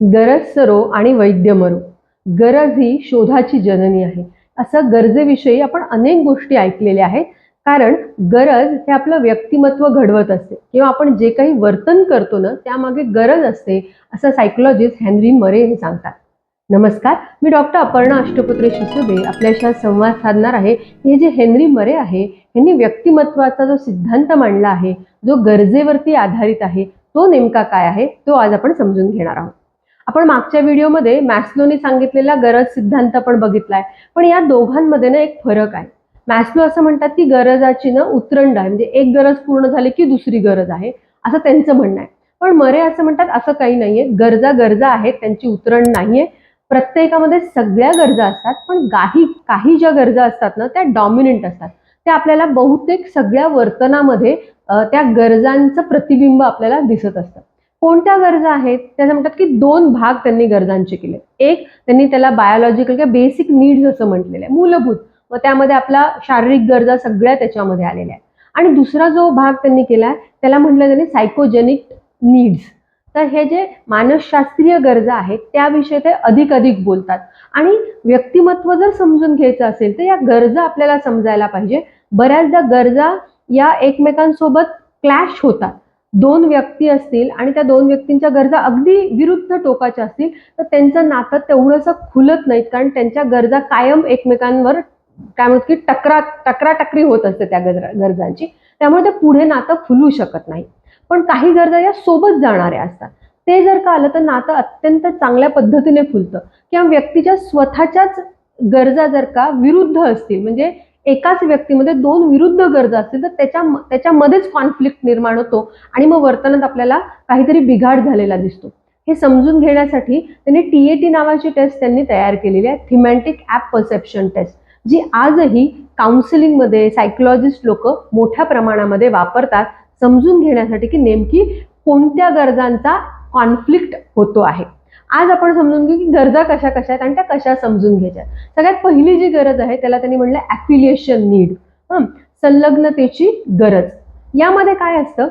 गरज सरो आणि वैद्य मरो. गरज ही शोधाची जननी आहे. असं गरजेविषयी आपण अनेक गोष्टी ऐकलेल्या आहेत. कारण गरज हे आपलं व्यक्तिमत्व घडवत असते. किंवा आपण जे काही वर्तन करतो ना त्यामागे गरज असते असं सायकोलॉजिस्ट हेनरी मरे हे सांगतात. नमस्कार मी डॉक्टर अपर्णा अष्टपुत्रे शिसुबे. आपल्याशी संवाद साधणार आहे. हे जे हेनरी मरे आहे यांनी व्यक्तिमत्वाचा जो सिद्धांत मांडला आहे जो गरजेवरती आधारित आहे तो नेमका काय आहे तो आज आपण समजून घेणार आहोत. आपण मागच्या व्हिडिओमध्ये मॅस्लोने सांगितलेला गरज सिद्धांत पण बघितलाय. पण या दोघांमध्ये ना एक फरक आहे. मॅस्लो असं म्हणतात की गरजाची ना उतरंड आहे. म्हणजे एक गरज पूर्ण झाली की दुसरी गरज आहे. असं त्यांचं म्हणणं आहे. पण मरे असं म्हणतात असं काही नाहीये. गरजा गरजा आहेत त्यांची उतरंड नाहीये. प्रत्येकामध्ये सगळ्या गरजा असतात पण काही काही ज्या गरजा असतात ना त्या डॉमिनंट असतात. त्या आपल्याला बहुतेक सगळ्या वर्तनामध्ये त्या गरजांचं प्रतिबिंब आपल्याला दिसत असतं. कोणत्या गरजा आहेत? त्याचं म्हणतात की दोन भाग त्यांनी गरजांचे केले. एक त्यांनी त्याला बायोलॉजिकल किंवा बेसिक नीड्स असं म्हटलेलं आहे मूलभूत. मग त्यामध्ये आपला शारीरिक गरजा सगळ्या त्याच्यामध्ये आलेल्या आहेत. आणि दुसरा जो भाग त्यांनी केला आहे त्याला म्हटलं त्यांनी सायकोजेनिक नीड्स तर हे जे मानसशास्त्रीय गरजा आहेत त्याविषयी ते अधिक अधिक बोलतात. आणि व्यक्तिमत्व जर समजून घ्यायचं असेल तर या गरजा आपल्याला समजायला पाहिजे. बऱ्याचदा गरजा या एकमेकांसोबत क्लॅश होतात. दोन व्यक्ती असतील आणि त्या दोन व्यक्तींच्या गरजा अगदी विरुद्ध टोकाच्या असतील तर त्यांचं नातं तेवढंसं खुलत नाहीत. कारण त्यांच्या गरजा कायम एकमेकांवर काय म्हणतात की टकरा टकराटकरी होत असते त्या गरजा गरजांची. त्यामुळे ते पुढे नातं खुलू शकत नाही. पण काही गरजा या सोबत जाणाऱ्या असतात. ते जर का आलं तर नातं अत्यंत चांगल्या पद्धतीने फुलतं. किंवा व्यक्तीच्या स्वतःच्याच गरजा जर का विरुद्ध असतील म्हणजे एकाच व्यक्तीमध्ये दोन विरुद्ध गरजा असतील तर त्याच्या त्याच्यामध्येच कॉन्फ्लिक्ट निर्माण होतो आणि मग वर्तनात आपल्याला काहीतरी बिघाड झालेला दिसतो. हे समजून घेण्यासाठी त्यांनी टी ए टी नावाची टेस्ट त्यांनी तयार केलेली आहे थिमॅन्टिक ॲप परसेप्शन टेस्ट जी आजही काउन्सिलिंगमध्ये सायकोलॉजिस्ट लोक मोठ्या प्रमाणामध्ये वापरतात समजून घेण्यासाठी की नेमकी कोणत्या गरजांचा कॉन्फ्लिक्ट होतो आहे. आज आपण समजून घेऊ की गरजा कशा कशा आहेत आणि त्या कशा समजून घ्यायच्या सगळ्यात पहिली जी गरज आहे त्याला त्यांनी म्हणलं ॲफिलिएशन नीड हं? संलग्नतेची गरज. यामध्ये काय असतं?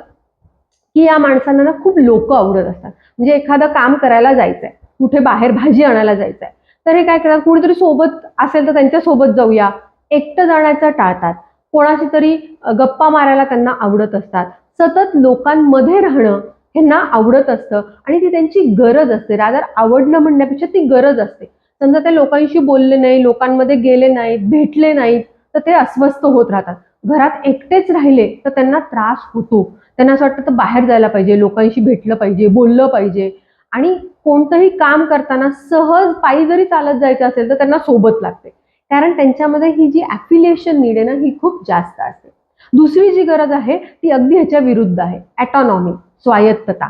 की या माणसांना ना खूप लोक आवडत असतात. म्हणजे एखादं काम करायला जायचंय. कुठे बाहेर भाजी आणायला जायचंय. तर हे काय करतात? कुणीतरी सोबत असेल तर त्यांच्यासोबत जाऊया. एकटं जाण्याचं टाळतात. कोणाशी तरी गप्पा मारायला त्यांना आवडत असतात. सतत लोकांमध्ये राहणं ह्यांना आवडत असतं आणि ती त्यांची गरज असते. रादर आवडणं म्हणण्यापेक्षा ती गरज असते. समजा ते लोकांशी बोलले नाही लोकांमध्ये गेले नाहीत भेटले नाहीत तर ते अस्वस्थ होत राहतात. घरात एकटेच राहिले तर त्यांना त्रास होतो. त्यांना असं वाटतं तर बाहेर जायला पाहिजे लोकांशी भेटलं पाहिजे बोललं पाहिजे. आणि कोणतंही काम करताना सहज पायी जरी चालत जायचं असेल तर त्यांना सोबत लागते. कारण त्यांच्यामध्ये ही जी ॲफिलिएशन नीड आहे ना ही खूप जास्त असते. दुसरी जी गरज आहे ती अगदी ह्याच्या विरुद्ध आहे. ॲटॉनॉमी स्वायत्तता.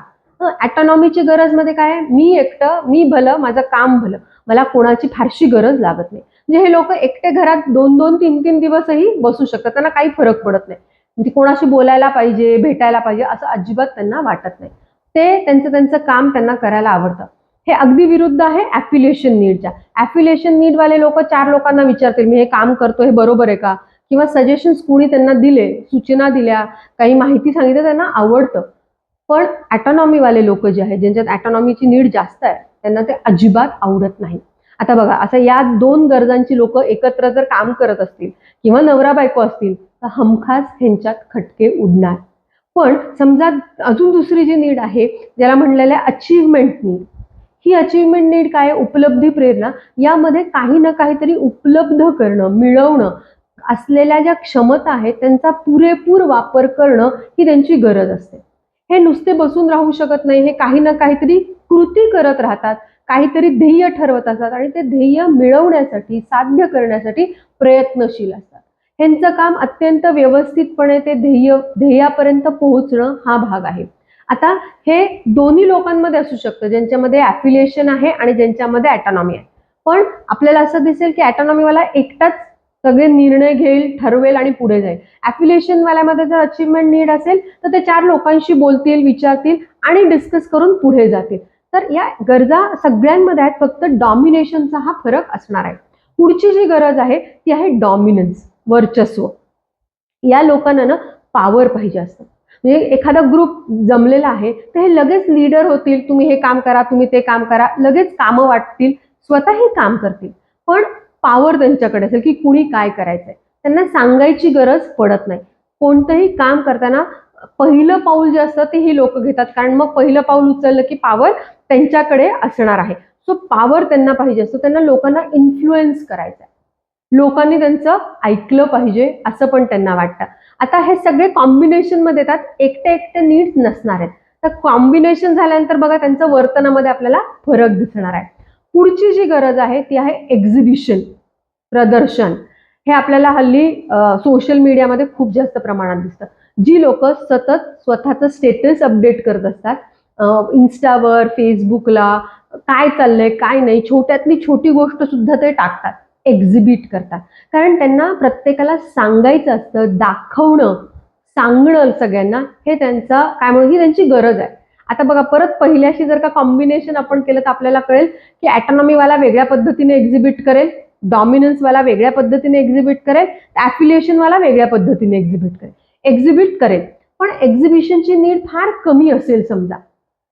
ॲटॉनॉमीची गरजमध्ये काय मी एकटं मी भलं माझं काम भलं. मला कोणाची फारशी गरज लागत नाही. म्हणजे हे लोक एकटे घरात दोन दोन तीन तीन दिवसही बसू शकतात. त्यांना काही फरक पडत नाही. म्हणजे कोणाशी बोलायला पाहिजे भेटायला पाहिजे असं अजिबात त्यांना वाटत नाही. ते त्यांचं त्यांचं काम त्यांना करायला आवडतं. हे अगदी विरुद्ध आहे ॲफिलिएशन नीडच्या ॲफिलिएशन नीडवाले लोक चार लोकांना विचारतील मी हे काम करतो हे बरोबर आहे का? किंवा सजेशन्स कुणी त्यांना दिले सूचना दिल्या काही माहिती सांगितलं त्यांना आवडतं. पण ॲटॉनॉमीवाले लोक जे आहेत ज्यांच्यात ॲटॉनॉमीची नीड जास्त आहे त्यांना ते अजिबात आवडत नाही. आता बघा असं या दोन गरजांची लोक एकत्र जर काम करत असतील किंवा नवरा बायको असतील तर हमखास ह्यांच्यात खटके उडणार. पण समजा अजून दुसरी जी नीड आहे ज्याला म्हणलेलं आहे अचीवमेंट नीड ही अचीवमेंट नीड काय? उपलब्धी प्रेरणा. यामध्ये काही ना काहीतरी उपलब्ध करणं मिळवणं असलेल्या ज्या क्षमता आहेत त्यांचा पुरेपूर वापर करणं ही त्यांची गरज असते. हे नुसते बसून राहू शकत नाही हे काही ना काहीतरी कृती करत राहतात काहीतरी ध्येय ठरवत असतात आणि ते ध्येय मिळवण्यासाठी साध्य करण्यासाठी प्रयत्नशील असतात. ह्यांचं काम अत्यंत व्यवस्थितपणे ते ध्येय ध्येयापर्यंत पोहोचणं हा भाग आहे. आता हे दोन्ही लोकांमध्ये असू शकतं ज्यांच्यामध्ये ॲफिलिएशन आहे आणि ज्यांच्यामध्ये ॲटॉनॉमी आहे. पण आपल्याला असं दिसेल की ॲटॉनॉमीवाला एकटाच सगळे निर्णय घेईल ठरवेल आणि पुढे जाईल. ॲफिलिएशन वाल्यामध्ये जर अचीवमेंट नीड असेल तर ते चार लोकांशी बोलतील विचारतील आणि डिस्कस करून पुढे जातील. तर या गरजा सगळ्यांमध्ये आहेत फक्त डॉमिनेशनचा हा फरक असणार आहे. पुढची जी गरज आहे ती आहे डॉमिनन्स वर्चस्व. या लोकांना ना पॉवर पाहिजे असतं. म्हणजे एखादा ग्रुप जमलेला आहे तर हे लगेच लीडर होतील तुम्ही हे काम करा तुम्ही ते काम करा लगेच कामं वाटतील स्वतःही काम करतील. पण पॉवर त्यांच्याकडे असेल की कुणी काय करायचंय. त्यांना सांगायची गरज पडत नाही. कोणतंही काम करताना पहिलं पाऊल जे असतं ते ही लोक घेतात. कारण मग पहिलं पाऊल उचललं की पॉवर त्यांच्याकडे असणार आहे. सो पॉवर त्यांना पाहिजे असतो. त्यांना लोकांना इन्फ्लुएन्स करायचंय. आहे लोकांनी त्यांचं ऐकलं पाहिजे असं पण त्यांना वाटतं. आता हे सगळे कॉम्बिनेशनमध्ये येतात. एकटे एकटे नीड्स नसणार आहेत. तर कॉम्बिनेशन झाल्यानंतर बघा त्यांचं वर्तनामध्ये आपल्याला फरक दिसणार आहे. पुढची जी गरज आहे ती आहे एक्झिबिशन प्रदर्शन. हे आपल्याला हल्ली सोशल मीडियामध्ये खूप जास्त प्रमाणात दिसतं. जी लोक सतत स्वतःचं स्टेटस अपडेट करत असतात. इन्स्टावर फेसबुकला काय चाललंय काय नाही छोट्यातली छोटी गोष्ट सुद्धा ते टाकतात एक्झिबिट करतात. कारण त्यांना प्रत्येकाला सांगायचं असतं दाखवणं सांगणं सगळ्यांना हे त्यांचा काय म्हणून ही त्यांची गरज आहे. आता बघा परत पहिल्याशी जर का कॉम्बिनेशन आपण केलं तर आपल्याला कळेल की ॲटॉनॉमीवाला वेगळ्या पद्धतीने एक्झिबिट करेल डॉमिनन्सवाला वेगळ्या पद्धतीने एक्झिबिट करेल ॲफिलिएशनवाला वेगळ्या पद्धतीने एक्झिबिट करेल. एक्झिबिट करेल. पण एक्झिबिशनची नीड फार कमी असेल समजा.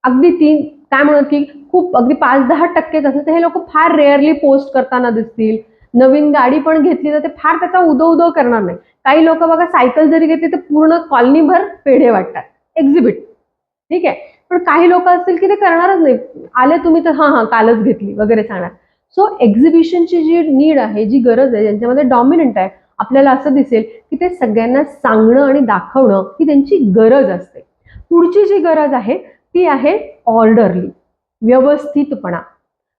अगदी तीन काय म्हणत की खूप अगदी पाच दहा टक्केच असेल तर हे लोक फार रेअरली पोस्ट करताना दिसतील. नवीन गाडी पण घेतली तर ते फार त्याचा उदो उदो करणार नाही. काही लोक बघा सायकल जरी घेतली तर पूर्ण कॉलनीभर पेढे वाटतात. एक्झिबिट ठीक आहे? पण काही लोक असतील की ते करणारच नाही. आले तुम्ही तर हां हां कालच घेतली वगैरे सांगणार. सो एक्झिबिशनची जी नीड आहे जी गरज आहे ज्यांच्यामध्ये डॉमिनंट आहे आपल्याला असं दिसेल की ते सगळ्यांना सांगणं आणि दाखवणं ही त्यांची गरज असते. पुढची जी गरज आहे ती आहे ऑर्डरली व्यवस्थितपणा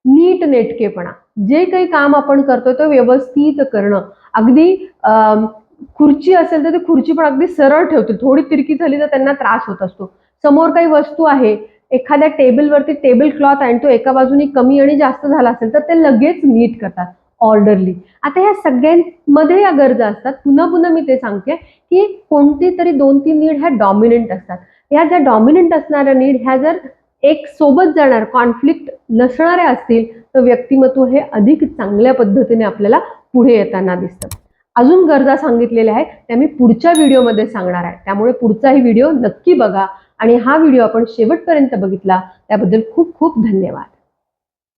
नीट नेटकेपणा. जे काही काम आपण करतो ते व्यवस्थित करणं. अगदी खुर्ची असेल तर ती खुर्ची पण अगदी सरळ ठेवतील. थोडी तिरकी झाली तर त्यांना त्रास होत असतो. समोर काही वस्तू आहे एखाद्या टेबलवरती टेबल क्लॉथ आहे आणि तो एका बाजूने कमी आणि जास्त झाला असेल तर ते लगेच नीट करतात ऑर्डरली आता ह्या सगळ्यांमध्ये या गरजा असतात. पुन्हा पुन्हा मी ते सांगते की कोणती तरी दोन तीन नीड ह्या डॉमिनंट असतात. ह्या ज्या डॉमिनंट असणाऱ्या नीड ह्या जर एक सोबत जाणार कॉन्फ्लिक्ट नसणाऱ्या असतील तर व्यक्तिमत्व हे अधिक चांगल्या पद्धतीने आपल्याला पुढे येताना दिसतं. अजून गरजा सांगितलेल्या आहेत त्या मी पुढच्या व्हिडिओमध्ये सांगणार आहे. त्यामुळे पुढचाही व्हिडिओ नक्की बघा. आणि हा व्हिडिओ आपण शेवटपर्यंत बघितला त्याबद्दल खूप खूप धन्यवाद.